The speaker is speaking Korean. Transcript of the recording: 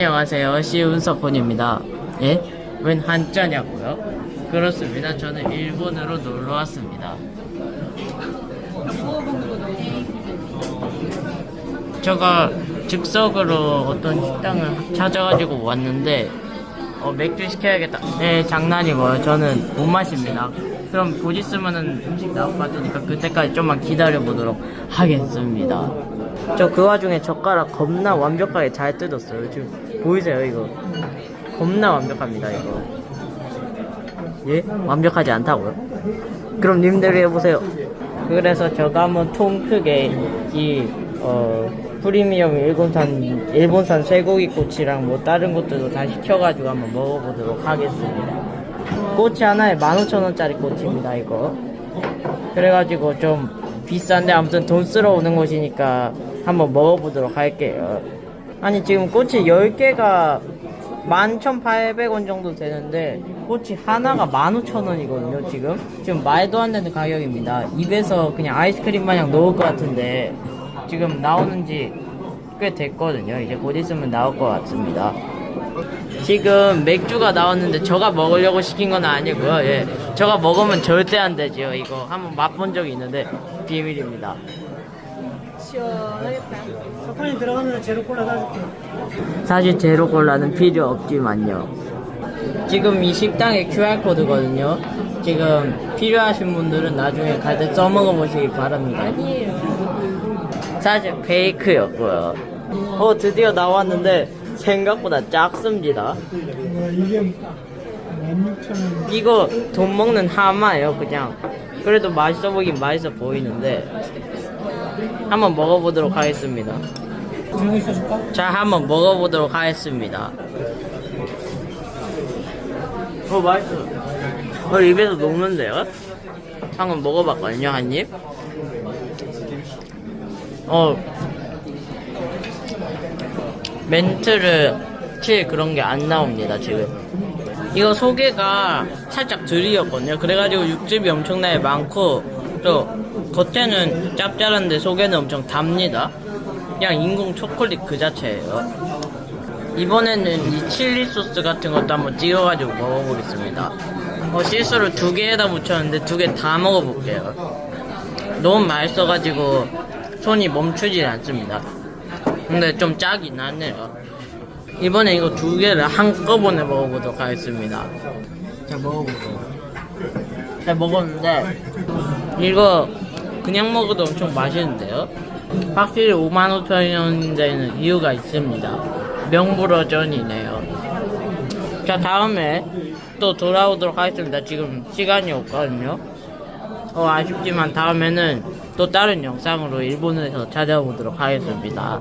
안녕하세요. 시운서폰입니다. 예? 웬 한자냐고요? 그렇습니다. 저는 일본으로 놀러 왔습니다. 제가 즉석으로 어떤 식당을 찾아가지고 왔는데 어, 맥주 시켜야겠다. 네, 장난이고요. 저는 못 마십니다. 그럼 곧 있으면은 음식 나올 것 같으니까 그때까지 좀만 기다려 보도록 하겠습니다. 저 그 와중에 젓가락 겁나 완벽하게 잘 뜯었어요. 지금 보이세요, 이거? 겁나 완벽합니다, 이거. 예? 완벽하지 않다고요? 그럼 님들이 해보세요. 그래서 저가 한번 통 크게 이, 어, 프리미엄 일본산, 일본산 쇠고기 꼬치랑 뭐 다른 것들도 다 시켜가지고 한번 먹어보도록 하겠습니다. 꼬치 하나에 15,000원짜리 꼬치입니다, 이거. 그래가지고 좀 비싼데 아무튼 돈 쓰러 오는 곳이니까 한번 먹어보도록 할게요. 아니, 지금 꼬치 10개가 11,800원 정도 되는데 꼬치 하나가 15,000원이거든요 지금. 지금 말도 안 되는 가격입니다. 입에서 그냥 아이스크림 마냥 녹을 것 같은데 지금 나오는지 꽤 됐거든요. 이제 곧 있으면 나올 것 같습니다. 지금 맥주가 나왔는데 저가 먹으려고 시킨 건 아니고요. 예 저가 먹으면 절대 안 되지요. 이거 한번 맛본 적이 있는데 비밀입니다 시원하겠다. 석판이 들어가면 제로 콜라 사줄게. 사실 제로 콜라는 필요 없지만요. 지금 이 식당의 QR코드거든요. 지금 필요하신 분들은 나중에 갈 때 써먹어 보시기 바랍니다. 사실 페이크였고요. 어, 드디어 나왔는데 생각보다 작습니다. 이게 16,000원. 이거 돈 먹는 하마예요, 그냥. 그래도 맛있어 보긴 맛있어 보이는데. 한번 먹어보도록 하겠습니다. 자, 한번 먹어보도록 하겠습니다. 어, 맛있어. 어, 입에서 녹는데요? 방금 먹어봤거든요, 한 입. 어, 멘트를 칠 그런 게 안 나옵니다, 지금. 이거 소개가 살짝 들이었거든요. 그래가지고 육즙이 엄청나게 많고, 또, 겉에는 짭짤한데 속에는 엄청 답니다. 그냥 인공 초콜릿 그 자체예요. 이번에는 이 칠리 소스 같은 것도 한번 찍어가지고 먹어보겠습니다. 어, 실수로 두 개에다 묻혔는데 두 개 다 먹어볼게요. 너무 맛있어가지고 손이 멈추질 않습니다. 근데 좀 짜긴 하네요. 이번에 이거 두 개를 한꺼번에 먹어보도록 하겠습니다. 자, 먹어볼게요. 잘 먹었는데, 이거 그냥 먹어도 엄청 맛있는데요? 확실히 55,000원대는 이유가 있습니다. 명불허전이네요. 자, 다음에 또 돌아오도록 하겠습니다. 지금 시간이 없거든요. 어, 아쉽지만 다음에는 또 다른 영상으로 일본에서 찾아오도록 하겠습니다.